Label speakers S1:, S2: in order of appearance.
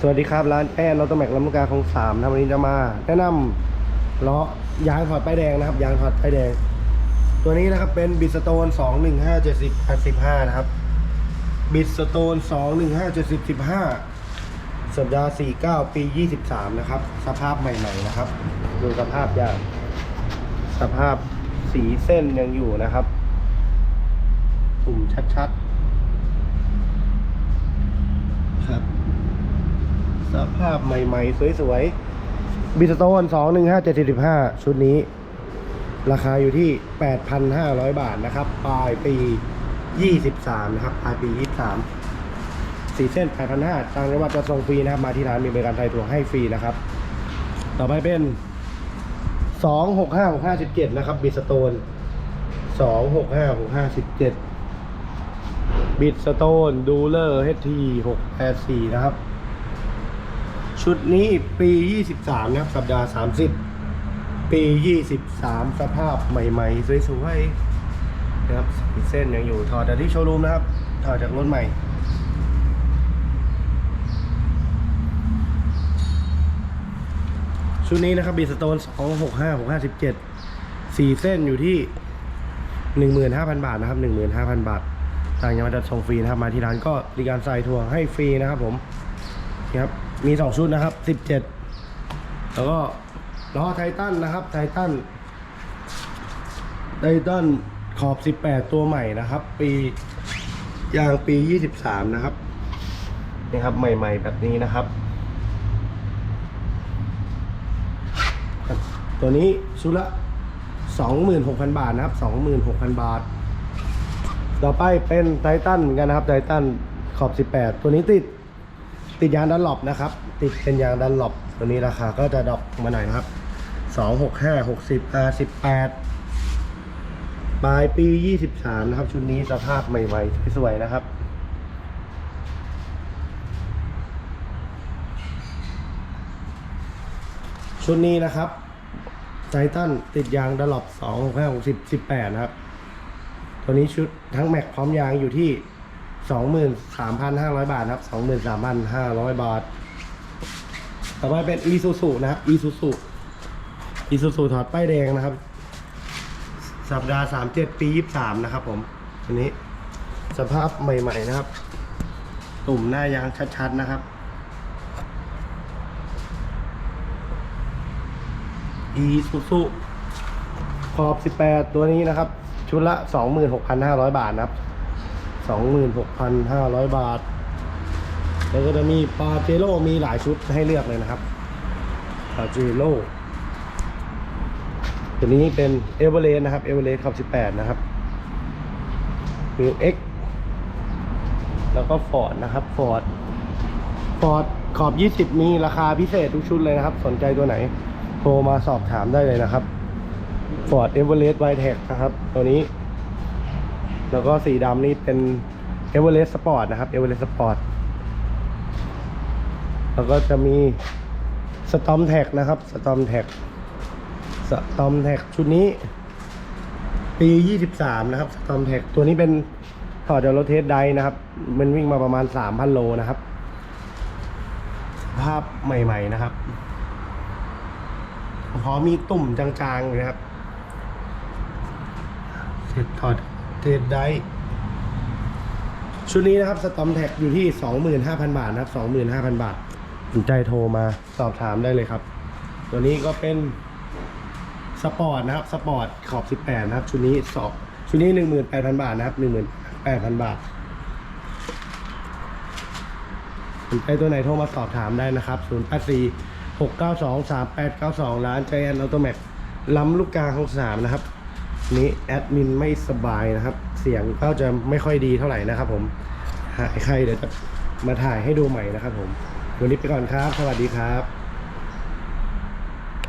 S1: สวัสดีครับ ร้านแอนรถตแม็กลำลูกกาของสามนะวันนี้จะมา แนะนำล้อยางถอดป้ายแดงนะครับ ยางถอดป้ายแดง ตัวนี้นะครับเป็นบิสโตนสองหนึ่งห้าเจ็ดสิบแปดสิบห้านะครับบิสโตนสองหนึ่งห้าเจ็ดสิบสิบห้าสัปดาห์สี่เก้าปียี่สิบสามนะครับ สภาพใหม่ๆนะครับ ดูสภาพยางสภาพสีเส้นยังอยู่นะครับถุ่มชัดๆ ครับ สภาพใหม่ ๆ สวยๆบิสโตนสองหนึ่งห้าเจ็ดสิบห้าชุดนี้ ราคาอยู่ที่ 8,500 บาทนะครับ ปลายปี 23 นะครับ ปลายปี 23สีเส้น 8,500ทางจังหวัดจะส่งฟรีนะครับ มาที่ร้านมีบริการไทยถั่วให้ฟรีนะครับ ต่อไปเป็น 265 657 นะครับบิสโตน265 657บิสโตนดูเลอร์ HT 684นะครับ ชุดนี้ปี 23 นะครับ สัปดาห์ 30 ปี 23 สภาพใหม่ๆ สวยๆนะครับสีเส้นยังอยู่ถอดจากที่โชว์รูมนะครับถอดจากรถใหม่ชุดนี้นะครับบีสโตน265 657สีเส้นอยู่ที่ 15,000 บาทนะครับ 15,000 บาททางยังมาจัดส่งฟรีนะครับ มาที่ร้านก็บริการใส่ถั่วให้ฟรีนะครับผมนะครับ มี 2 ชุดนะครับ 17 แล้วก็ล้อไททันนะครับไททันไททันขอบ 18 ตัวใหม่นะครับ ปียางปี 23 นะครับนี่ครับ ใหม่ ๆ แบบนี้นะครับ ตัวนี้ชุดละ 26,000 บาทนะครับ 26,000 บาท ต่อไปเป็นไททันเหมือนกันนะครับไททันขอบ 18 ตัวนี้ติด ติดยางดันหลบนะครับ ติดเป็นยางดันหลบตัวนี้ราคาก็จะดรอปมาหน่อยนะครับ265 60 R 18ปดปลายปี23นะครับ ชุดนี้สภาพใหม่ๆสวยๆนะครับชุดนี้นะครับไททันติดยางดันหลบ265 60 18นะครับ ตัวนี้ชุดทั้งแม็กพร้อมยางอยู่ที่ 23,500 บาทนะครับ 23,500 บาท ต่อไปเป็น e ีซูซูนะครับ e ีซูซูอีซูซูถอดป้ายแดงนะครับ สัปดาห์ 37 ปี 23 นะครับผมอันนี้สภาพใหม่ ๆ นะครับ ตุ่มหน้ายางชัด ๆ นะครับ e ีซูซูขอบ 18 ตัวนี้นะครับ ชุดละ 26,500 บาทนะครับ 26,500 บาท แล้วก็จะมีปาเจโร่มีหลายชุดให้เลือกเลยนะครับปาเจโร่ตัวนี้เป็นเอเวอเรสต์นะครับเอเวอเรสต์ขอบ18 นะครับมิวเอ็กแล้วก็ฟอร์ดนะครับฟอร์ดฟอร์ดขอบ 20 มีราคาพิเศษทุกชุดเลยนะครับ สนใจตัวไหน โทรมาสอบถามได้เลยนะครับฟอร์ดเอเวอเรสต์ไวแท็กนะครับ ตัวนี้ แล้วก็สีดำนี่เป็นเอเวอเรสต์สปอร์ตนะครับเอเวอเรสต์สปอร์ตแล้วก็จะมีสตอมแท็กนะครับสตอมแท็กสตอมแท็กชุดนี้ ปี 23 นะครับสตอมแท็กตัวนี้เป็นถอดจากรถเทสไดนะครับ มันวิ่งมาประมาณ 3,000 โลนะครับ สภาพใหม่ ๆ นะครับพอมีตุ่มจางๆนะครับเสร็จถอด เทสได้ชุดนี้นะครับสตอมแท็กอยู่ที่ 25,000 บาทนะครับ 25,000 บาทสนใจโทรมาสอบถามได้เลยครับ ตัวนี้ก็เป็นสปอร์ตนะครับสปอร์ตขอบ 18 นะครับ ชุดนี้สอบชุดนี้ 18,000 บาทนะครับ 18,000 บาทสนใจตัวไหนโทรมาสอบถามได้นะครับ 084 692 3892 ร้านใจแอนออโตแมกล้ำลูกกาของสามนะครับ นี้แอดมินไม่สบายนะครับ เสียงก็จะไม่ค่อยดีเท่าไหร่นะครับผมหายใครเดี๋ยวจะมาถ่ายให้ดูใหม่นะครับผมวันนี้ไปก่อนครับ สวัสดีครับ